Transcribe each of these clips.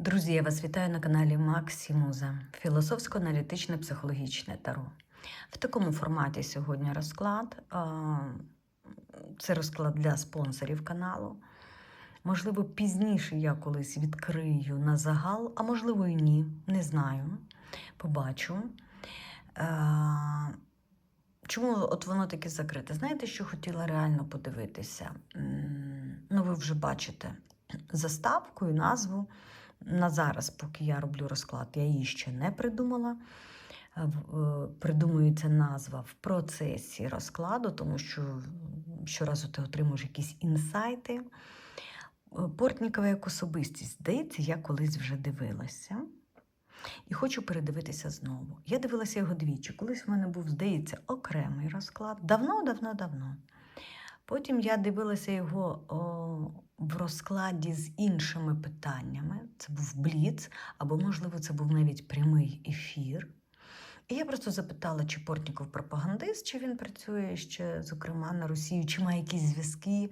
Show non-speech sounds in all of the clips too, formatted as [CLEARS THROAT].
Друзі, я вас вітаю на каналі Максимуза, філософсько-аналітичне психологічне таро. В такому форматі сьогодні розклад. Це розклад для спонсорів каналу. Можливо, пізніше я колись відкрию на загал, а можливо і ні. Не знаю. Побачу. Чому от воно таке закрите? Знаєте, що хотіла реально подивитися? Ну, ви вже бачите заставку і назву. На зараз, поки я роблю розклад, я її ще не придумала. Е, е, Придумується назва в процесі розкладу, тому що щоразу ти отримуєш якісь інсайти. Е, Портнікова як особистість, здається, я колись вже дивилася. І хочу передивитися знову. Я дивилася його двічі. Колись в мене був, здається, окремий розклад. Давно, давно, давно. Потім я дивилася його о, в розкладі з іншими питаннями. Це був бліц, або, можливо, це був навіть прямий ефір. І я просто запитала, чи Портніков пропагандист, чи він працює ще, зокрема, на Росію, чи має якісь зв'язки,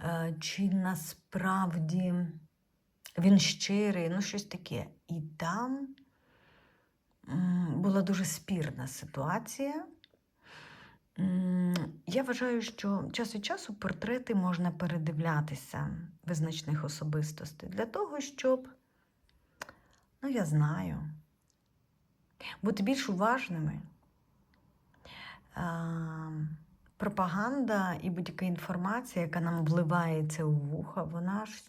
е, чи насправді він щирий, ну щось таке. І там була дуже спірна ситуація. Я вважаю, що час від часу портрети можна передивлятися визначних особистостей для того, щоб, ну я знаю, бути більш уважними. Пропаганда і будь-яка інформація, яка нам вливається у вуха, вона ж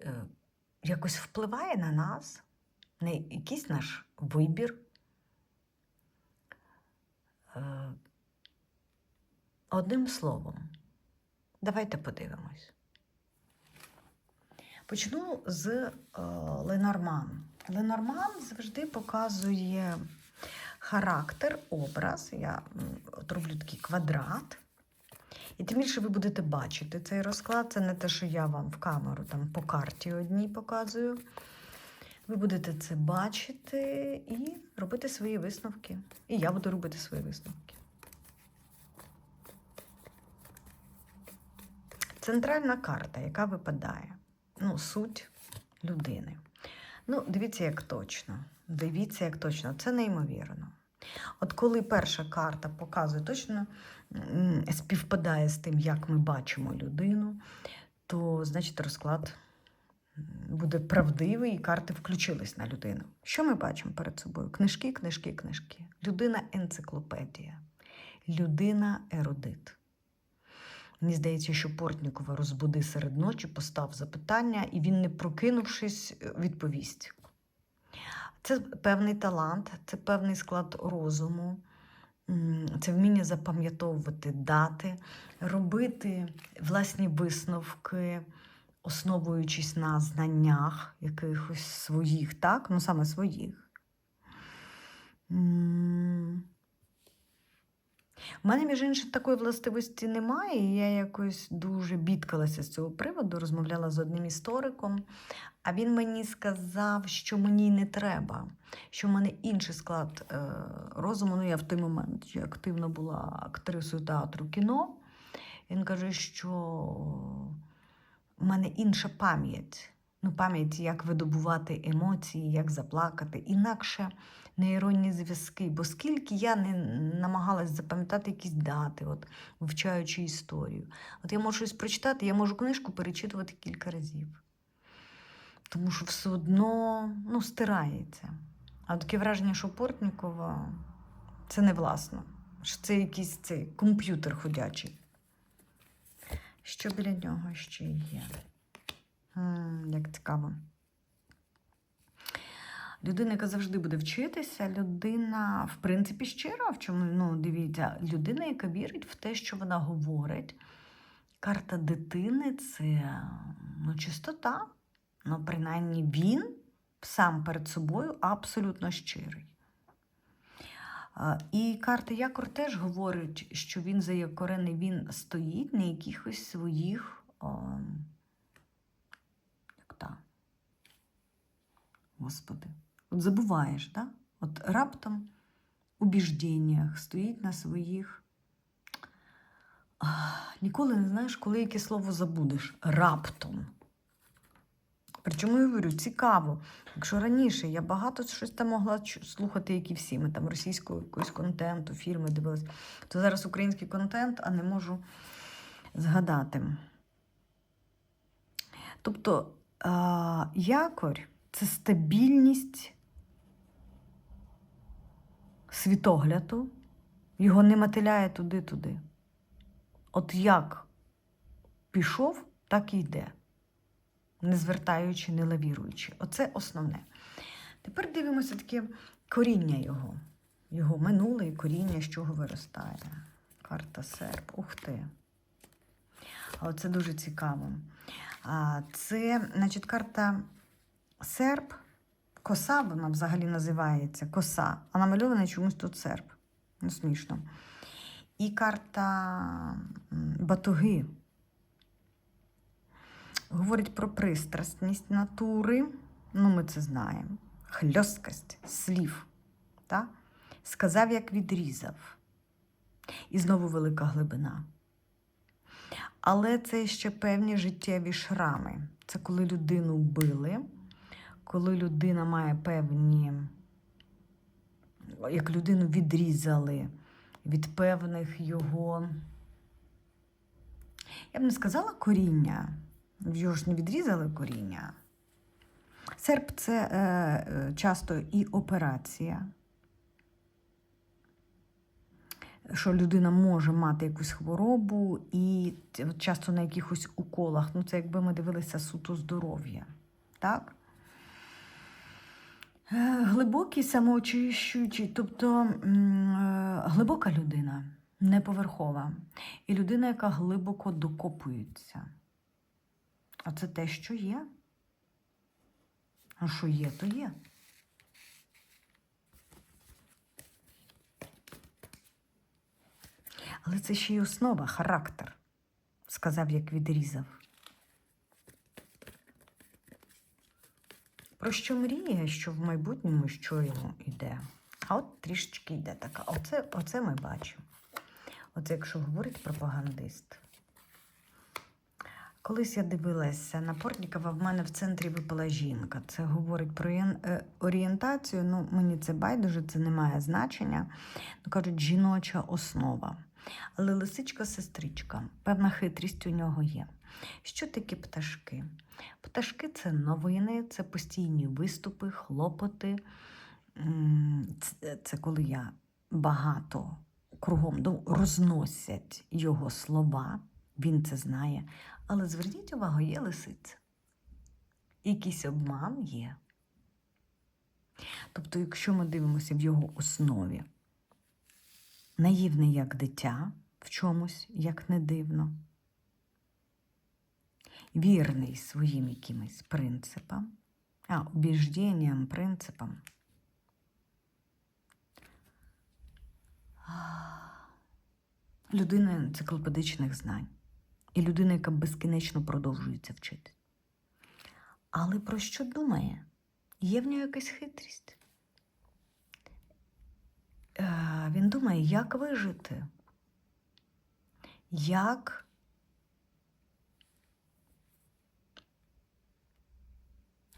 е, якось впливає на нас, на якийсь наш вибір. Е, Одним словом, давайте подивимось. Почну з е, Ленорман. Ленорман завжди показує характер, образ. Я роблю такий квадрат. І тим більше ви будете бачити цей розклад. Це не те, що я вам в камеру там по карті одній показую. Ви будете це бачити і робити свої висновки. І я буду робити свої висновки. Центральна карта, яка випадає. Ну, суть людини. Ну, дивіться, як точно. Дивіться, як точно. Це неймовірно. От коли перша карта показує точно співпадає з тим, як ми бачимо людину, то значить розклад буде правдивий, і карти включились на людину. Що ми бачимо перед собою? Книжки, книжки, книжки. Людина енциклопедія, людина ерудит. Мені здається, що Портнікова розбуди серед ночі, постав запитання, і він, не прокинувшись, відповість. Це певний талант, це певний склад розуму, це вміння запам'ятовувати дати, робити власні висновки, основуючись на знаннях якихось своїх, так? Ну, саме своїх. У мене, між іншим, такої властивості немає, і я якось дуже бідкалася з цього приводу, розмовляла з одним істориком, а він мені сказав, що мені не треба, що в мене інший склад е, розуму. Ну, я в той момент ще активно була актрисою театру кіно. Він каже, що в мене інша пам'ять. Ну, пам'ять, як видобувати емоції, як заплакати, інакше нейронні зв'язки. Бо скільки я не намагалась запам'ятати якісь дати, от, вивчаючи історію. От я можу щось прочитати, я можу книжку перечитувати кілька разів. Тому що все одно ну, стирається. А таке враження, що Портнікова це не власно. Що це якийсь цей комп'ютер ходячий. Що біля нього ще є? М, як цікаво. Людина, яка завжди буде вчитися, людина, в принципі, щира, в чому, ну, дивіться, людина, яка вірить в те, що вона говорить. Карта дитини це ну, чистота. Ну, принаймні, він сам перед собою абсолютно щирий. І карта Якор теж говорить, що він заякорений, він стоїть на якихось своїх. о, як та? Господи. От забуваєш, да? От раптом у біждіннях стоїть на своїх. Ніколи не знаєш, коли яке слово забудеш. Раптом. Причому я говорю, цікаво. Якщо раніше я багато щось там могла слухати, як і всі, ми там російського якогось контенту, фільми дивилися, то зараз український контент, а не можу згадати. Тобто якорь це стабільність світогляду, його не мотиляє туди-туди. От як пішов, так і йде, не звертаючи, не лавіруючи. Оце основне. Тепер дивимося таке коріння його, його минуле і коріння, з чого виростає. Карта серп. Ух ти. А Оце дуже цікаво. Це, значить, карта серп, коса, вона взагалі називається коса, а намальований чомусь тут серп. Ну, смішно. І карта батуги. Говорить про пристрасність натури. Ну, ми це знаємо. Хльосткость слів. Та? Сказав, як відрізав. І знову велика глибина. Але це ще певні життєві шрами. Це коли людину били, коли людина має певні, як людину відрізали від певних його, я б не сказала коріння, його ж не відрізали коріння. Серп це е, е, часто і операція, що людина може мати якусь хворобу, і часто на якихось уколах. Ну, це якби ми дивилися суто здоров'я. Так? Е, Глибокий самоочищуючий, тобто е, глибока людина, не поверхова. І людина, яка глибоко докопується. А це те, що є. А що є, то є. Але це ще й основа, характер, сказав, як відрізав. Про що мріє, що в майбутньому що йому йде. А от трішечки йде така. Оце, оце ми бачимо. Оце якщо говорить пропагандист. Колись я дивилася на Портнікова, в мене в центрі випала жінка. Це говорить про е, орієнтацію. Ну, мені це байдуже, це не має значення. Ну, кажуть, жіноча основа. Але лисичка-сестричка, певна хитрість у нього є. Що таке пташки? Пташки це новини, це постійні виступи, хлопоти. Це, це коли я багато кругом ну, розносять його слова, він це знає. Але зверніть увагу, є лисиця. Якийсь обман є. Тобто, якщо ми дивимося в його основі, наївний як дитя в чомусь, як не дивно, вірний своїм якимось принципам, а убіжденням, принципам. Людина енциклопедичних знань. І людина, яка безкінечно продовжується вчити. Але про що думає? Є в нього якась хитрість. Е, Він думає, як вижити, як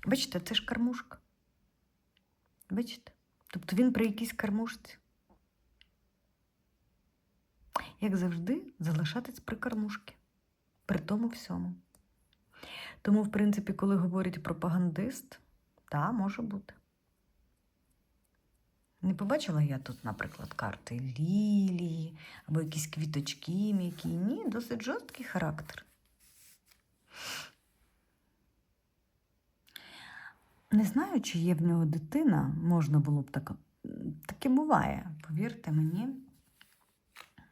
Бачите, це ж кормушка. Бачите? Тобто він при якійсь кормушці. Як завжди, залишатись при кормушці. При тому всьому. Тому, в принципі, коли говорять пропагандист, та може бути. Не побачила я тут, наприклад, карти лілії або якісь квіточки м'які. Ні, досить жорсткий характер. Не знаю, чи є в нього дитина, можна було б так. Таке буває, повірте мені.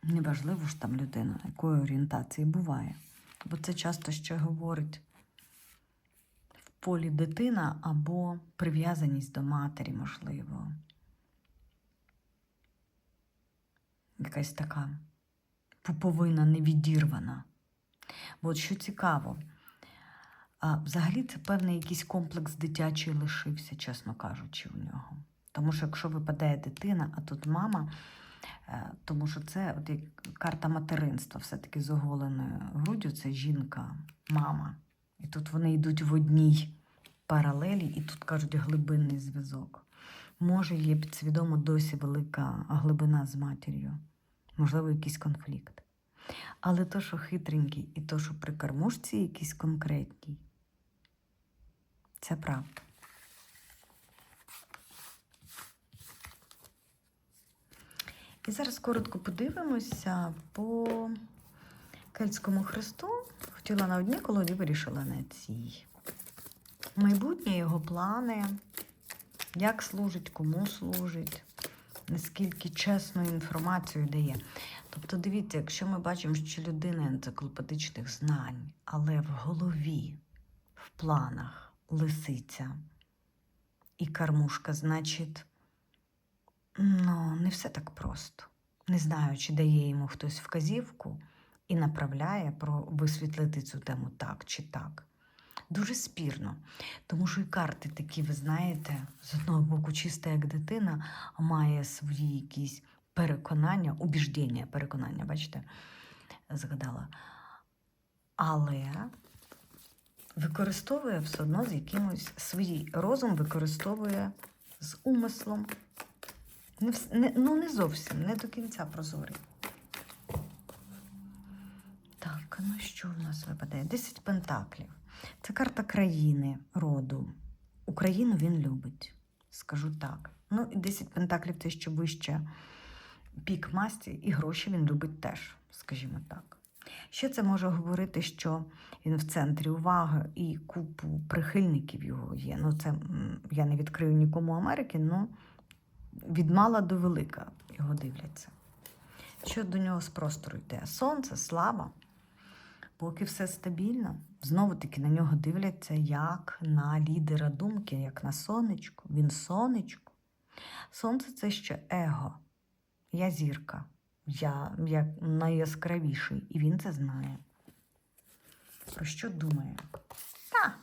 Неважливо ж там людина, якої орієнтації буває. Бо це часто ще говорить в полі дитина або прив'язаність до матері, можливо. Якась така пуповина невідірвана. От що цікаво, а, взагалі це певний якийсь комплекс дитячий лишився, чесно кажучи, у нього. Тому що якщо випадає дитина, а тут мама, тому що це от як карта материнства, все-таки з оголеною груддю, це жінка, мама. І тут вони йдуть в одній паралелі, і тут кажуть глибинний зв'язок. Може, є підсвідомо досі велика глибина з матір'ю, можливо, якийсь конфлікт. Але то, що хитренький, і то, що при кормушці якийсь конкретній, це правда. І зараз коротко подивимося по кельтському хресту. Хотіла на одній колоді, вирішила на цій. Майбутнє його плани, як служить, кому служить, наскільки чесну інформацію дає. Тобто, дивіться, якщо ми бачимо, що людина енциклопедичних знань, але в голові, в планах лисиця і кармушка, значить, ну, не все так просто. Не знаю, чи дає йому хтось вказівку і направляє про висвітлити цю тему так чи так. Дуже спірно. Тому що і карти такі, ви знаєте, з одного боку, чиста як дитина, має свої якісь переконання, убіждення, переконання, бачите, згадала. Але використовує все одно з якимось свій розум використовує з умислом. Не, не, ну, не зовсім, не до кінця прозорий. Так, ну що в нас випадає? Десять пентаклів. Це карта країни, роду. Україну він любить, скажу так. Ну, і 10 пентаклів це ще вище пік масті, і гроші він любить теж, скажімо так. Ще це може говорити, що він в центрі уваги і купу прихильників його є. Ну, це я не відкрию нікому Америки, ну від мала до велика його дивляться. Що до нього з простору йде? Сонце, слава. Поки все стабільно, знову таки на нього дивляться як на лідера думки, як на сонечко. Він сонечко. Сонце це ще его. Я зірка. Я як найяскравіший. І він це знає. Про що думає? Та,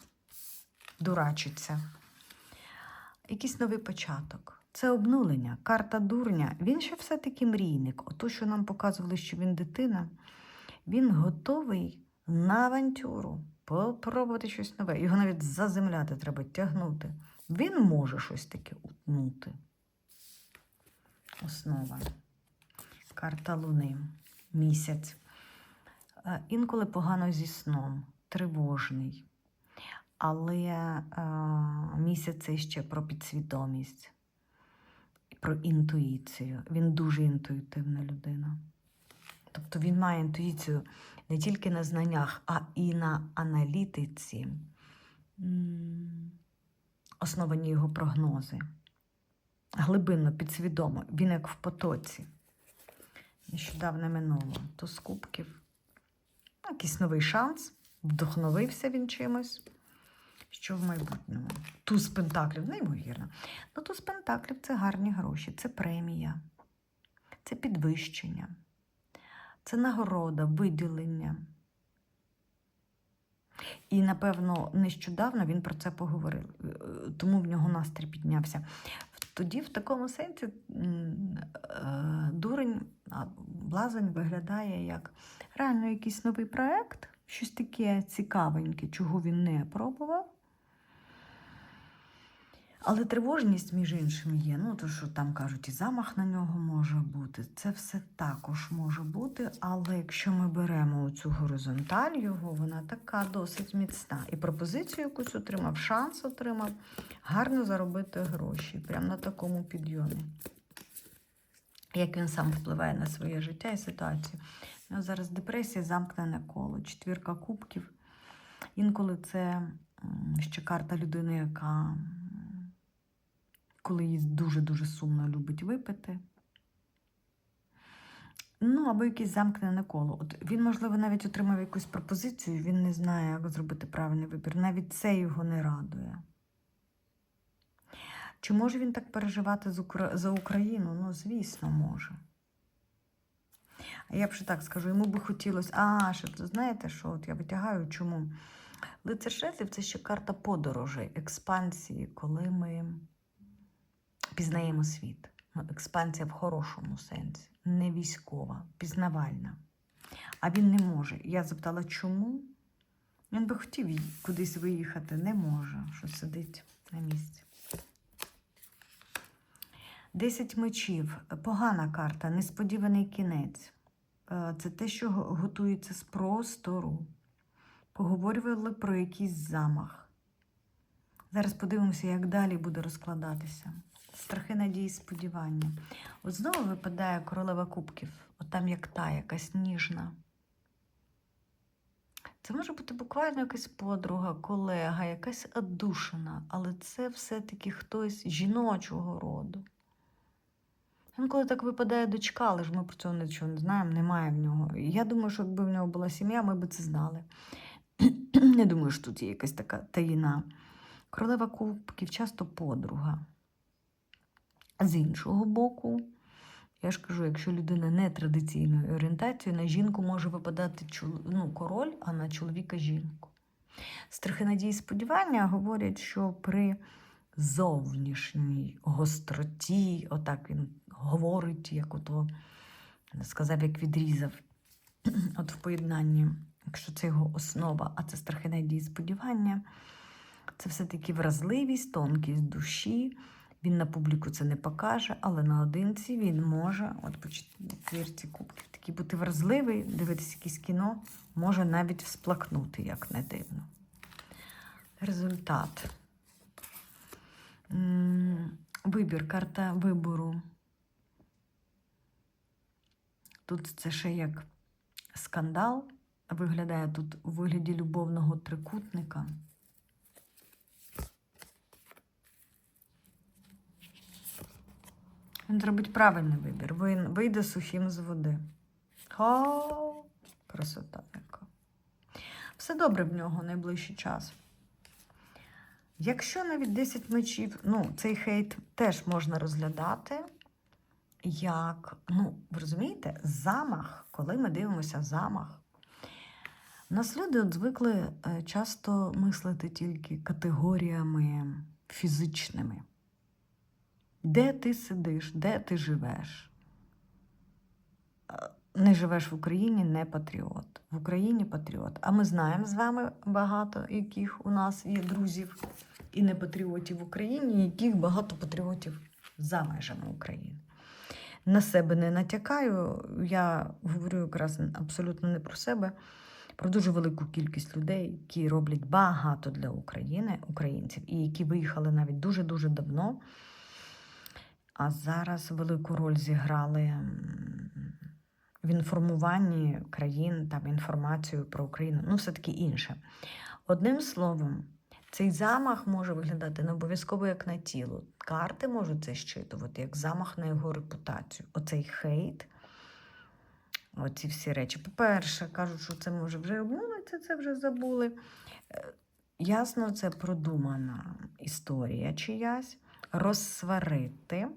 дурачиться. Якийсь новий початок. Це обнулення, карта дурня. Він ще все-таки мрійник. Ото, що нам показували, що він дитина, він готовий на авантюру, попробувати щось нове. Його навіть заземляти треба тягнути. Він може щось таке утнути. Основа. Карта Луни. Місяць. Е, Інколи погано зі сном, тривожний. Але е, місяць це ще про підсвідомість, про інтуїцію. Він дуже інтуїтивна людина. Тобто він має інтуїцію не тільки на знаннях, а і на аналітиці. Основані його прогнози. Глибинно, підсвідомо. Він як в потоці. Нещодавно минуло. То з кубків. Якийсь новий шанс. Вдохновився він чимось. Що в майбутньому? Туз пентаклів, неймовірно. Ну, туз пентаклів це гарні гроші, це премія, це підвищення, це нагорода, виділення. І, напевно, нещодавно він про це поговорив, е, тому в нього настрій піднявся. Тоді, в такому сенсі, е, дурень, блазень виглядає як реально якийсь новий проект, щось таке цікавеньке, чого він не пробував. Але тривожність, між іншим, є. Ну, то, що там кажуть, і замах на нього може бути. Це все також може бути. Але якщо ми беремо цю горизонталь його, вона така досить міцна. І пропозицію якусь отримав, шанс отримав гарно заробити гроші. Прямо на такому підйомі. Як він сам впливає на своє життя і ситуацію. У нього зараз депресія, замкнене коло, четвірка кубків. Інколи це ще карта людини, яка коли їй дуже-дуже сумно любить випити. Ну, або якесь замкнене коло. От він, можливо, навіть отримав якусь пропозицію, він не знає, як зробити правильний вибір. Навіть це його не радує. Чи може він так переживати за Україну? Ну, звісно, може. А я б ще так скажу, йому би хотілося. А, що це знаєте, що от я витягаю, чому? Лицар жезлів це ще карта подорожей, експансії, коли ми пізнаємо світ. Ну, експансія в хорошому сенсі, не військова, пізнавальна. А він не може. Я запитала, чому? Він би хотів кудись виїхати, не може, що сидить на місці. Десять мечів. Погана карта, несподіваний кінець. Е, Це те, що готується з простору. Поговорювали про якийсь замах. Зараз подивимося, як далі буде розкладатися. Страхи, надії, сподівання. От знову випадає королева кубків. От там як та, якась ніжна. Це може бути буквально якась подруга, колега, якась одушина, але це все-таки хтось жіночого роду. Інколи так випадає дочка, але ж ми про цього нічого не знаємо, немає в нього. Я думаю, що якби в нього була сім'я, ми б це знали. [CLEARS THROAT] Не думаю, що тут є якась така таїна. Королева кубків часто подруга. З іншого боку, я ж кажу, якщо людина не традиційної орієнтації, на жінку може випадати ну, король, а на чоловіка жінку. Страхи надії сподівання говорять, що при зовнішній гостроті, отак він говорить, як ото сказав, як відрізав, [CLEARS THROAT] от в поєднанні, якщо це його основа, а це страхи надії сподівання, це все-таки вразливість, тонкість душі. Він на публіку це не покаже, але наодинці він може, от по четвірці кубків, такий бути вразливий, дивитися якесь кіно, може навіть всплакнути, як не дивно. Результат. Вибір, карта вибору. Тут це ще як скандал. Виглядає тут у вигляді любовного трикутника. Він зробить правильний вибір. Він вийде сухим з води. О, красота яка. Все добре в нього найближчий час. Якщо навіть 10 мечів, ну, цей хейт теж можна розглядати як, ну, ви розумієте, замах, коли ми дивимося замах. Нас люди от звикли е, часто мислити тільки категоріями фізичними. Де ти сидиш, де ти живеш? Не живеш в Україні, не патріот. В Україні патріот. А ми знаємо з вами багато, яких у нас є друзів і не патріотів в Україні, яких багато патріотів за межами України. На себе не натякаю. Я говорю якраз абсолютно не про себе, про дуже велику кількість людей, які роблять багато для України, українців, і які виїхали навіть дуже-дуже давно. А зараз велику роль зіграли в інформуванні країн, там інформацію про Україну, ну, все-таки інше. Одним словом, цей замах може виглядати не обов'язково як на тіло. Карти можуть це щитувати, як замах на його репутацію. Оцей хейт, оці всі речі. По-перше, кажуть, що це може вже обмовиться, це вже забули. Е, Ясно, це продумана історія чиясь. Розсварити.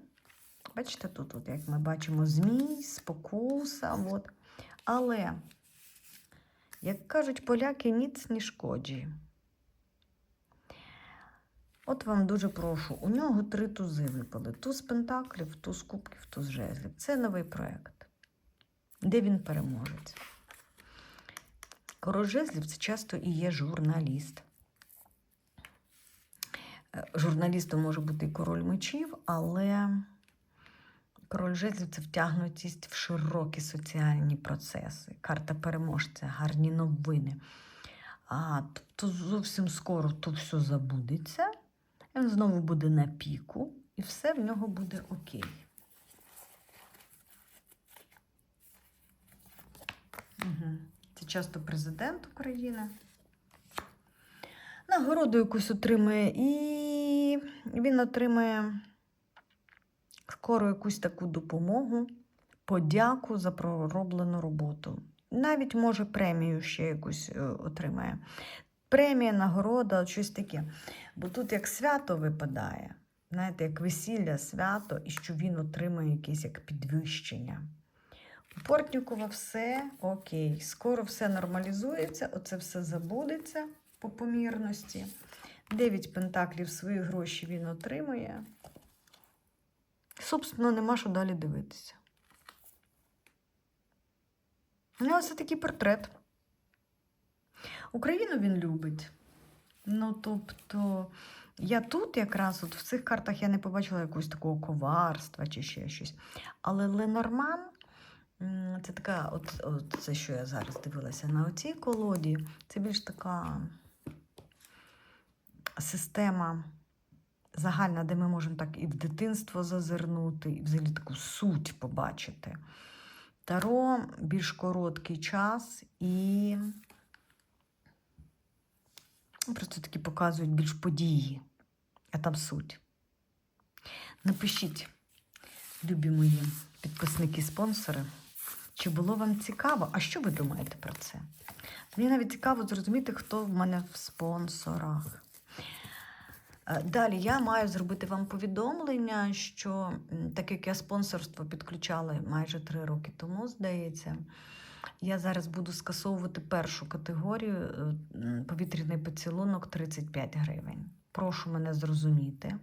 Бачите, тут, от, як ми бачимо, змій, спокуса. От. Але, як кажуть поляки, ніц не шкоджі. От вам дуже прошу. У нього три тузи випали: туз пентаклів, туз кубків, туз жезлів. Це новий проєкт. Де він переможець? Король жезлів це часто і є журналіст. Е, Журналістом може бути і король мечів, але король жезлів це втягнутість в широкі соціальні процеси. Карта переможця, гарні новини. А тобто зовсім скоро то все забудеться. Він знову буде на піку, і все в нього буде окей. Угу. Це часто президент України. Нагороду якусь отримує, і він отримає скоро якусь таку допомогу, подяку за пророблену роботу. Навіть, може, премію ще якусь е, отримає. Премія, нагорода, щось таке. Бо тут як свято випадає, знаєте, як весілля, свято, і що він отримує якесь як підвищення. У Портнікова все окей. Скоро все нормалізується, оце все забудеться по помірності. Дев'ять пентаклів свої гроші він отримує. Собственно, нема що далі дивитися. У нього це такий портрет. Україну він любить. Ну, тобто, я тут якраз от в цих картах я не побачила якогось такого коварства чи ще щось. Але Ленорман це така, от, от це, що я зараз дивилася на оцій колоді, це більш така система загальна, де ми можемо так і в дитинство зазирнути, і взагалі таку суть побачити. Таро більш короткий час і просто такі показують більш події, а там суть. Напишіть, любі мої підписники, спонсори, чи було вам цікаво? А що ви думаєте про це? Мені навіть цікаво зрозуміти, хто в мене в спонсорах. Е, Далі я маю зробити вам повідомлення, що так як я спонсорство підключала майже три роки тому, здається, я зараз буду скасовувати першу категорію е, повітряний поцілунок 35 гривень. Прошу мене зрозуміти.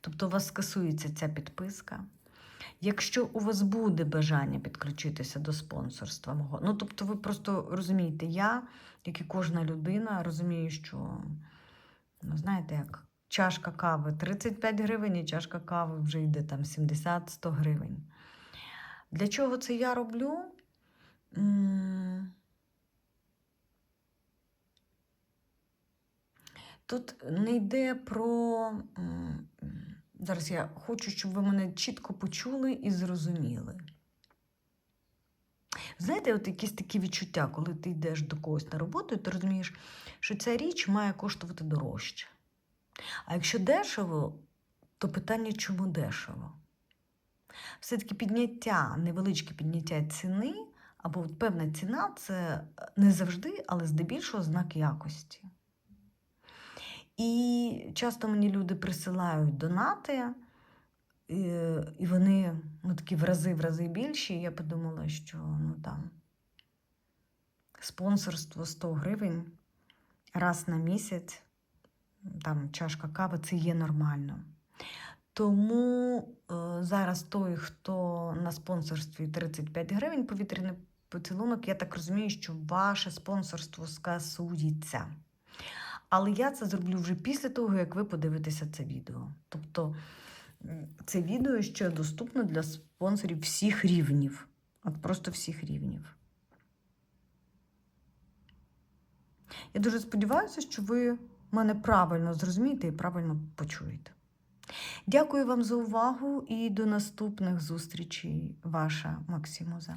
Тобто, у вас скасується ця підписка. Якщо у вас буде бажання підключитися до спонсорства мого, ну тобто, ви просто розумієте, я, як і кожна людина, розумію, що ну, знаєте, як чашка кави 35 гривень, і чашка кави вже йде там 70-100 гривень. Для чого це я роблю? Тут не йде про. Зараз я хочу, щоб ви мене чітко почули і зрозуміли. Знаєте, от якісь такі відчуття, коли ти йдеш до когось на роботу, і ти розумієш, що ця річ має коштувати дорожче. А якщо дешево, то питання, чому дешево? Все-таки підняття, невеличке підняття ціни, або певна ціна це не завжди, але здебільшого знак якості. І часто мені люди присилають донати, і, вони ну, такі в рази в рази більші. І я подумала, що ну, там, спонсорство 100 гривень раз на місяць, там чашка кави це є нормально. Тому е, зараз той, хто на спонсорстві 35 гривень повітряний поцілунок, я так розумію, що ваше спонсорство скасується. Але я це зроблю вже після того, як ви подивитеся це відео. Тобто це відео ще доступно для спонсорів всіх рівнів. От просто всіх рівнів. Я дуже сподіваюся, що ви мене правильно зрозумієте і правильно почуєте. Дякую вам за увагу і до наступних зустрічей, ваша Максимуза.